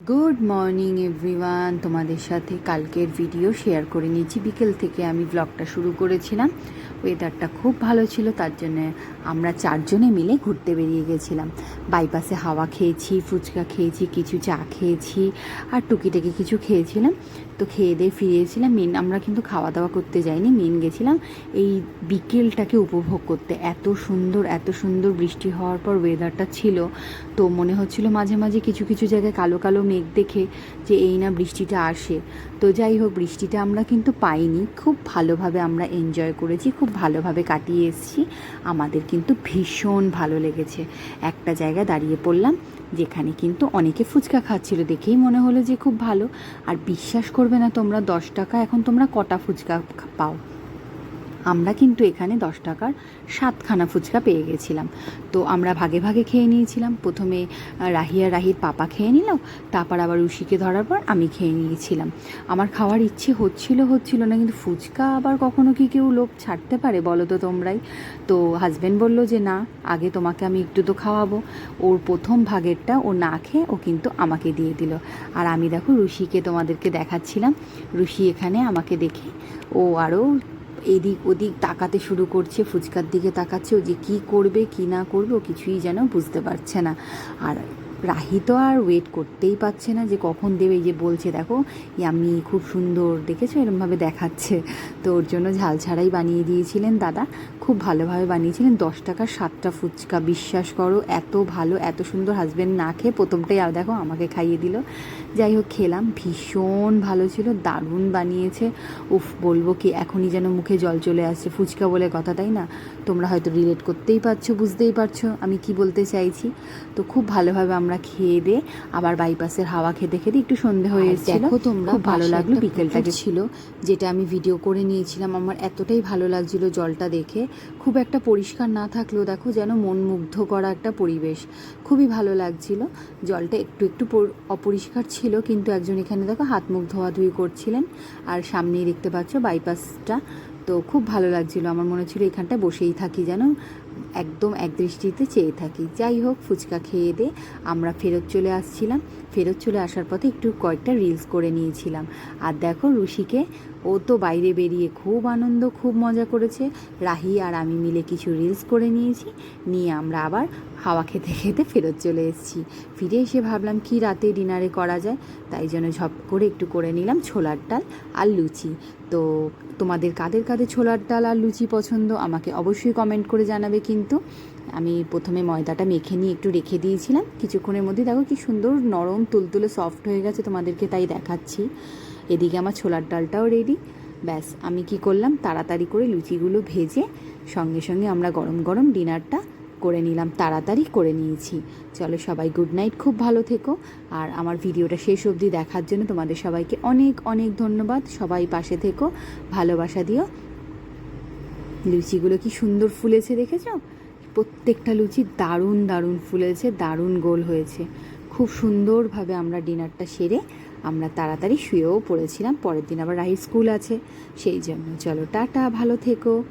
Good morning everyone তোমাদের সাথে কালকের ভিডিও শেয়ার করে নিয়েছি। বিকেল থেকে আমি ব্লগটা শুরু করেছিলাম। ওয়েদারটা খুব ভালো ছিল, তার জন্য আমরা চারজনে মিলে ঘুরতে বেরিয়ে গেছিলাম। বাইপাসে হাওয়া খেয়েছি, ফুচকা খেয়েছি, কিছু চা খেয়েছি, আর টুকিটাকি কিছু খেয়েছিলাম। তো খেয়ে দিয়ে ফিরিয়েছিলাম মেন আমরা কিন্তু খাওয়া দাওয়া করতে যাইনি মেন গেছিলাম এই বিকেলটাকে উপভোগ করতে। এত সুন্দর এত সুন্দর বৃষ্টি হওয়ার পর ওয়েদারটা ছিল। তো মনে হচ্ছিল মাঝে মাঝে কিছু কিছু জায়গায় কালো কালো মেঘ দেখে যে এই না বৃষ্টিটা আসে। তো যাই হোক, বৃষ্টিটা আমরা কিন্তু পাইনি। খুব ভালোভাবে আমরা এনজয় করেছি, খুব ভালোভাবে কাটিয়ে এসেছি। আমাদের কিন্তু ভীষণ ভালো লেগেছে। একটা জায়গায় দাঁড়িয়ে পড়লাম, যেখানে কিন্তু অনেকে ফুচকা খাচ্ছিল দেখেই মনে হলো যে খুব ভালো। আর বিশ্বাস করবে না তোমরা, দশ টাকা, এখন তোমরা কটা ফুচকা পাও। আমরা কিন্তু এখানে দশ টাকার সাতখানা ফুচকা পেয়ে গেছিলাম। তো আমরা ভাগে ভাগে খেয়ে নিয়েছিলাম। প্রথমে আহ, রাহি আর রাহির পাপা খেয়ে নিল তারপর আবার উশিকে ধরার পর আমি খেয়ে নিয়েছিলাম। আমার খাওয়ার ইচ্ছে হচ্ছিল হচ্ছিল না কিন্তু ফুচকা আবার কখনো কি কেউ লোক ছাড়তে পারে বলো তো তোমরাই? তো হাজব্যান্ড বলল যে না আগে তোমাকে আমি একটু তো খাওয়াবো। ওর প্রথম ভাগেরটা ও না খেয়ে ও কিন্তু আমাকে দিয়ে দিল। আর আমি দেখো ঋষিকে তোমাদেরকে দেখাচ্ছিলাম। ঋষি এখানে আমাকে দেখে ও আরও এদিক ওদিক তাকাতে শুরু করছে, ফুচকার দিকে তাকাচ্ছে, ও যে কী করবে, কী না করবে, ও কিছুই যেন বুঝতে পারছে না। আর রাহি তো আর ওয়েট করতেই পারছে না যে কখন দেবে। এই যে বলছে, দেখো আমি খুব সুন্দর, দেখেছ? এরমভাবে দেখাচ্ছে। তো ওর জন্য ঝাল ছাড়াই বানিয়ে দিয়েছিলেন দাদা। খুব ভালোভাবে বানিয়েছিলেন। দশ টাকার সাতটা ফুচকা, বিশ্বাস করো, এত ভালো, এত সুন্দর হাজব্যান্ড না খেয়ে প্রথমটাই আর দেখো আমাকে খাইয়ে দিল। যাই হোক, খেলাম। ভীষণ ভালো ছিল, দারুণ বানিয়েছে। উফ, বলব কি, এখনই যেন মুখে জল চলে আসছে। ফুচকা বলে কথা, তাই না? তোমরা হয়তো রিলেট করতেই পারছ, বুঝতেই পারছ আমি কি বলতে চাইছি। তো খুব ভালোভাবে আমরা খেয়ে দিয়ে আবার বাইপাসের হাওয়া খেতে খেতে একটু সন্ধে হয়ে এসেছিল। দেখো তোমরা খুব ভালো লাগল বিকেলটাকে। ছিল যেটা আমি ভিডিও করে নিয়েছিলাম। আমার এতটাই ভালো লাগছিল জলটা দেখে। খুব একটা পরিষ্কার না থাকলেও দেখো যেন মন মুগ্ধ করা একটা পরিবেশ। খুবই ভালো লাগছিল। জলটা একটু একটু অপরিষ্কার ছিল কিন্তু একজন এখানে দেখো হাত মুখ ধোয়াধুয়ি করছিলেন। আর সামনেই দেখতে পাচ্ছ বাইপাসটা। তো খুব ভালো লাগছিল। আমার মনে ছিল এখানটায় বসেই থাকি যেন। একদম এক দৃষ্টিতে চেয়ে থাকি। যাই হোক, ফুচকা খেয়ে দিয়ে আমরা ফেরত চলে আসছিলাম। ফেরত চলে আসার পথে একটু কয়েকটা রিলস করে নিয়েছিলাম। আর দেখো ঋষিকে, ও তো বাইরে বেরিয়ে খুব আনন্দ, খুব মজা করেছে। রাহি আর আমি মিলে কিছু রিলস করে নিয়েছি। নিয়ে আমরা আবার হাওয়া খেতে খেতে ফেরত চলে এসেছি। ফিরে এসে ভাবলাম, কি রাতে ডিনারে করা যায়? তাই জন্য ঝপ করে একটু করে নিলাম ছোলার ডাল আর লুচি। তো তোমাদের কাদের কাদের ছোলার ডাল আর লুচি পছন্দ আমাকে অবশ্যই কমেন্ট করে জানাবে কিন্তু। আমি প্রথমে ময়দাটা মেখে নিয়ে একটু রেখে দিয়েছিলাম। কিছুক্ষণের মধ্যে দেখো কি সুন্দর নরম তুলতুলে সফট হয়ে গেছে তোমাদেরকে তাই দেখাচ্ছি। এদিকে আমার ছোলার ডালটাও রেডি ব্যাস, আমি কি করলাম, তাড়াতাড়ি করে লুচিগুলো ভেজে সঙ্গে সঙ্গে আমরা গরম গরম ডিনারটা করে নিলাম, তাড়াতাড়ি করে নিয়েছি। চলো সবাই গুড নাইট খুব ভালো থেকো। আর আমার ভিডিওটা শেষ অবধি দেখার জন্য তোমাদের সবাইকে অনেক অনেক ধন্যবাদ। সবাই পাশে থেকো, ভালোবাসা দিও। লুচিগুলো কি সুন্দর ফুলেছে দেখেছ? প্রত্যেকটা লুচি দারুণ দারুণ ফুলেছে, দারুণ গোল হয়েছে। খুব সুন্দরভাবে আমরা ডিনারটা সেরে আমরা তাড়াতাড়ি শুয়েও পড়েছিলাম, পরের দিন আবার রাহি স্কুল আছে, সেই জন্য। চলো টাটা, ভালো থেকো।